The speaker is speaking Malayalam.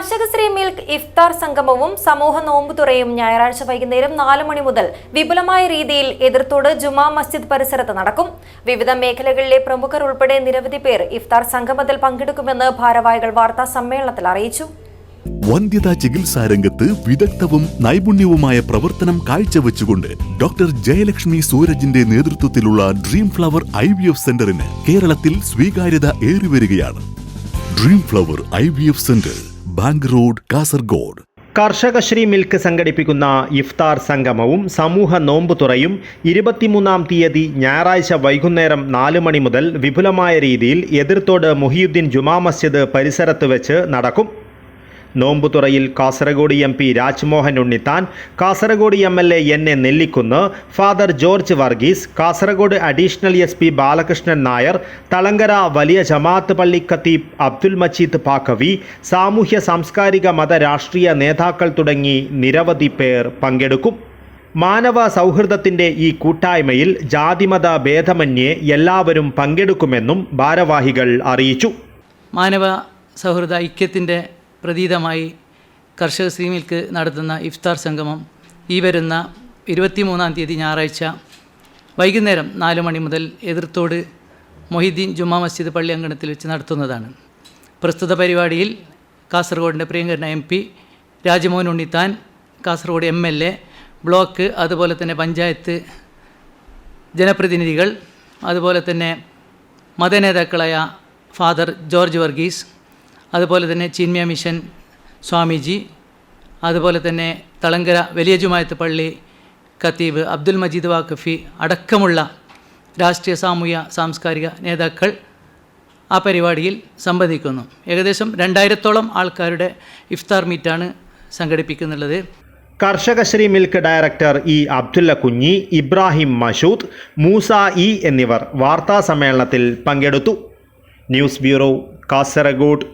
കർഷകശ്രീ മിൽക്ക് ഇഫ്താർ സംഗമവും സമൂഹ നോമ്പുതുറയും ഞായറാഴ്ച വൈകുന്നേരം നാല് മണി മുതൽ വിപുലമായ രീതിയിൽ എതിർത്തോട് ജുമാ മസ്ജിദ് പരിസരത്ത് നടക്കും. വിവിധ മേഖലകളിലെ പ്രമുഖർ ഉൾപ്പെടെ നിരവധി പേർ ഇഫ്താർ സംഗമത്തിൽ പങ്കെടുക്കുമെന്ന് ഭാരവാഹികൾ വാർത്താ സമ്മേളനത്തിൽ അറിയിച്ചു. വന്ധ്യതാ ചികിത്സാ രംഗത്ത് വിദഗ്ധവും നൈപുണ്യവുമായ പ്രവർത്തനം കാഴ്ചവെച്ചുകൊണ്ട് ഡോക്ടർ ജയലക്ഷ്മി സൂരജിന്റെ നേതൃത്വത്തിലുള്ള dream flower I V F സെന്ററിന് കേരളത്തിൽ സ്വീകാര്യത ഏറിവരികയാണ്. Dream flower I V F centre. Bank road Kasaragod. Karshakasree milk സംഘടിപ്പിക്കുന്ന ഇഫ്താർ സംഗമവും സമൂഹ നോമ്പ് തുറയും ഇരുപത്തിമൂന്നാം തീയതി ഞായറാഴ്ച വൈകുന്നേരം നാല് മണി മുതൽ വിപുലമായ രീതിയിൽ എതിർത്തോട് മുഹിയുദ്ദീൻ ജുമാ മസ്ജിദ് പരിസരത്ത് വെച്ച് നടക്കും. നോമ്പുതുറയിൽ Kasaragod M P Rajmohan Unnithan Kasaragod M L A N A Nellikkunnu father George Varghese Kasaragod additional S P Balakrishnan Nair Thalangara വലിയ ജമാഅത്ത് പള്ളി ഖത്തീബ് അബ്ദുൽ മജീദ് പാക്കവി സാമൂഹ്യ സാംസ്കാരിക മത രാഷ്ട്രീയ നേതാക്കൾ തുടങ്ങി നിരവധി പേർ പങ്കെടുക്കും. മാനവ സൗഹൃദത്തിന്റെ ഈ കൂട്ടായ്മയിൽ ജാതിമത ഭേദമന്യേ എല്ലാവരും പങ്കെടുക്കുമെന്നും ഭാരവാഹികൾ അറിയിച്ചു. മാനവ സൗഹൃദ ഐക്യത്തിന്റെ പ്രതീതമായി കർഷക ശ്രീ മിൽക്ക് നടത്തുന്ന ഇഫ്താർ സംഗമം ഈ വരുന്ന ഇരുപത്തിമൂന്നാം തീയതി ഞായറാഴ്ച വൈകുന്നേരം നാല് മണി മുതൽ എതിർത്തോട് മൊഹിദ്ദീൻ ജുമാ മസ്ജിദ് പള്ളി അങ്കണത്തിൽ വെച്ച് നടത്തുന്നതാണ്. പ്രസ്തുത പരിപാടിയിൽ കാസർഗോഡിന്റെ പ്രിയങ്കരന M P Rajmohan Unnithan Kasaragod M L A block അതുപോലെ തന്നെ പഞ്ചായത്ത് ജനപ്രതിനിധികൾ അതുപോലെ തന്നെ മതനേതാക്കളായ ഫാദർ ജോർജ് വർഗീസ് അതുപോലെ തന്നെ ചിന്മയ മിഷൻ സ്വാമിജി അതുപോലെ തന്നെ തളങ്കര വലിയ ജുമായത്ത് പള്ളി ഖത്തീബ് അബ്ദുൽ മജീദ് വാഖഫി അടക്കമുള്ള രാഷ്ട്രീയ സാമൂഹ്യ സാംസ്കാരിക നേതാക്കൾ ആ പരിപാടിയിൽ സംബന്ധിക്കുന്നു. ഏകദേശം രണ്ടായിരത്തോളം ആൾക്കാരുടെ ഇഫ്താർ മീറ്റാണ് സംഘടിപ്പിക്കുന്നുള്ളത്. Karshakasree milk director E Abdulla Kunhi Ibrahim Mashood Moosa E എന്നിവർ വാർത്താ സമ്മേളനത്തിൽ പങ്കെടുത്തു. News bureau Kasaragod.